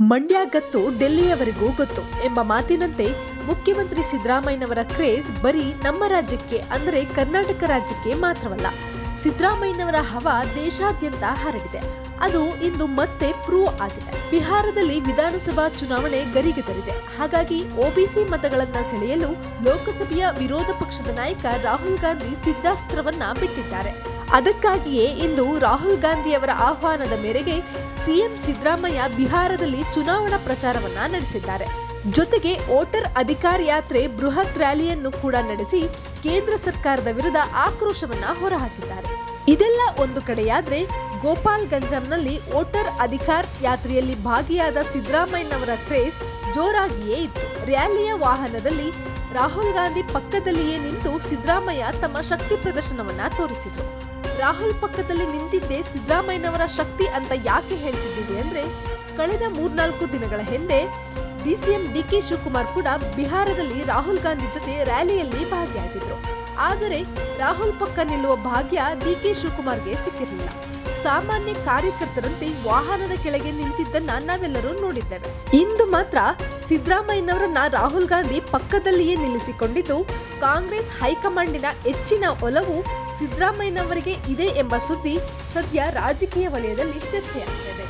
ಮಂಡ್ಯ ಗತ್ತು ಡೆಲ್ಲಿಯವರೆಗೂ ಗೊತ್ತು ಎಂಬ ಮಾತಿನಂತೆ ಮುಖ್ಯಮಂತ್ರಿ ಸಿದ್ದರಾಮಯ್ಯನವರ ಕ್ರೇಜ್ ಬರೀ ನಮ್ಮ ರಾಜ್ಯಕ್ಕೆ ಅಂದರೆ ಕರ್ನಾಟಕ ರಾಜ್ಯಕ್ಕೆ ಮಾತ್ರವಲ್ಲ, ಸಿದ್ದರಾಮಯ್ಯನವರ ಹವಾ ದೇಶಾದ್ಯಂತ ಹರಡಿದೆ. ಅದು ಇಂದು ಮತ್ತೆ ಪ್ರೂವ್ ಆಗಿದೆ. ಬಿಹಾರದಲ್ಲಿ ವಿಧಾನಸಭಾ ಚುನಾವಣೆ ಗರಿಗೆದರಿದೆ ಹಾಗಾಗಿ ಒಬಿಸಿ ಮತಗಳನ್ನ ಸೆಳೆಯಲು ಲೋಕಸಭೆಯ ವಿರೋಧ ಪಕ್ಷದ ನಾಯಕ ರಾಹುಲ್ ಗಾಂಧಿ ಸಿದ್ಧಾಸ್ತ್ರವನ್ನ ಬಿಟ್ಟಿದ್ದಾರೆ. ಅದಕ್ಕಾಗಿಯೇ ಇಂದು ರಾಹುಲ್ ಗಾಂಧಿಯವರ ಆಹ್ವಾನದ ಮೇರೆಗೆ ಸಿಎಂ ಸಿದ್ದರಾಮಯ್ಯ ಬಿಹಾರದಲ್ಲಿ ಚುನಾವಣಾ ಪ್ರಚಾರವನ್ನ ನಡೆಸಿದ್ದಾರೆ. ಜೊತೆಗೆ ವೋಟರ್ ಅಧಿಕಾರ ಯಾತ್ರೆ ಬೃಹತ್ ರ್ಯಾಲಿಯನ್ನು ಕೂಡ ನಡೆಸಿ ಕೇಂದ್ರ ಸರ್ಕಾರದ ವಿರುದ್ಧ ಆಕ್ರೋಶವನ್ನ ಹೊರಹಾಕಿದ್ದಾರೆ. ಇದೆಲ್ಲ ಒಂದು ಕಡೆಯಾದ್ರೆ ಗೋಪಾಲ್ ಗಂಜಂನಲ್ಲಿ ವೋಟರ್ ಅಧಿಕಾರ್ ಯಾತ್ರೆಯಲ್ಲಿ ಭಾಗಿಯಾದ ಸಿದ್ದರಾಮಯ್ಯನವರ ಕ್ರೇಸ್ ಜೋರಾಗಿಯೇ ಇತ್ತು. ರ್ಯಾಲಿಯ ವಾಹನದಲ್ಲಿ ರಾಹುಲ್ ಗಾಂಧಿ ಪಕ್ಕದಲ್ಲಿಯೇ ನಿಂತು ಸಿದ್ದರಾಮಯ್ಯ ತಮ್ಮ ಶಕ್ತಿ ಪ್ರದರ್ಶನವನ್ನ ತೋರಿಸಿದ್ರು. ರಾಹುಲ್ ಪಕ್ಕದಲ್ಲಿ ನಿಂತಿದ್ದೆ ಸಿದ್ದರಾಮಯ್ಯನವರ ಶಕ್ತಿ ಅಂತ ಯಾಕೆ ಹೇಳ್ತಿದ್ದೀವಿ ಅಂದ್ರೆ, ಕಳೆದ ಮೂರ್ನಾಲ್ಕು ದಿನಗಳ ಹಿಂದೆ ಡಿಸಿಎಂ ಡಿಕೆ ಶಿವಕುಮಾರ್ ಕೂಡ ಬಿಹಾರದಲ್ಲಿ ರಾಹುಲ್ ಗಾಂಧಿ ಜೊತೆ ರ್ಯಾಲಿಯಲ್ಲಿ ಭಾಗಿಯಾಗಿದ್ರು. ಆದರೆ ರಾಹುಲ್ ಪಕ್ಕ ನಿಲ್ಲುವ ಭಾಗ್ಯ ಡಿಕೆ ಶಿವಕುಮಾರ್ಗೆ ಸಿಕ್ಕಿರಲಿಲ್ಲ. ಸಾಮಾನ್ಯ ಕಾರ್ಯಕರ್ತರಂತೆ ವಾಹನದ ಕೆಳಗೆ ನಿಂತಿದ್ದನ್ನ ನಾವೆಲ್ಲರೂ ನೋಡಿದ್ದೇವೆ. ಇಂದು ಮಾತ್ರ ಸಿದ್ದರಾಮಯ್ಯನವರನ್ನ ರಾಹುಲ್ ಗಾಂಧಿ ಪಕ್ಕದಲ್ಲಿಯೇ ನಿಲ್ಲಿಸಿಕೊಂಡಿದ್ದು, ಕಾಂಗ್ರೆಸ್ ಹೈಕಮಾಂಡಿನ ಹೆಚ್ಚಿನ ಒಲವು ಸಿದ್ದರಾಮಯ್ಯನವರಿಗೆ ಇದೆ ಎಂಬ ಸುದ್ದಿ ಸದ್ಯ ರಾಜಕೀಯ ವಲಯದಲ್ಲಿ ಚರ್ಚೆಯಾಗ್ತಿದೆ.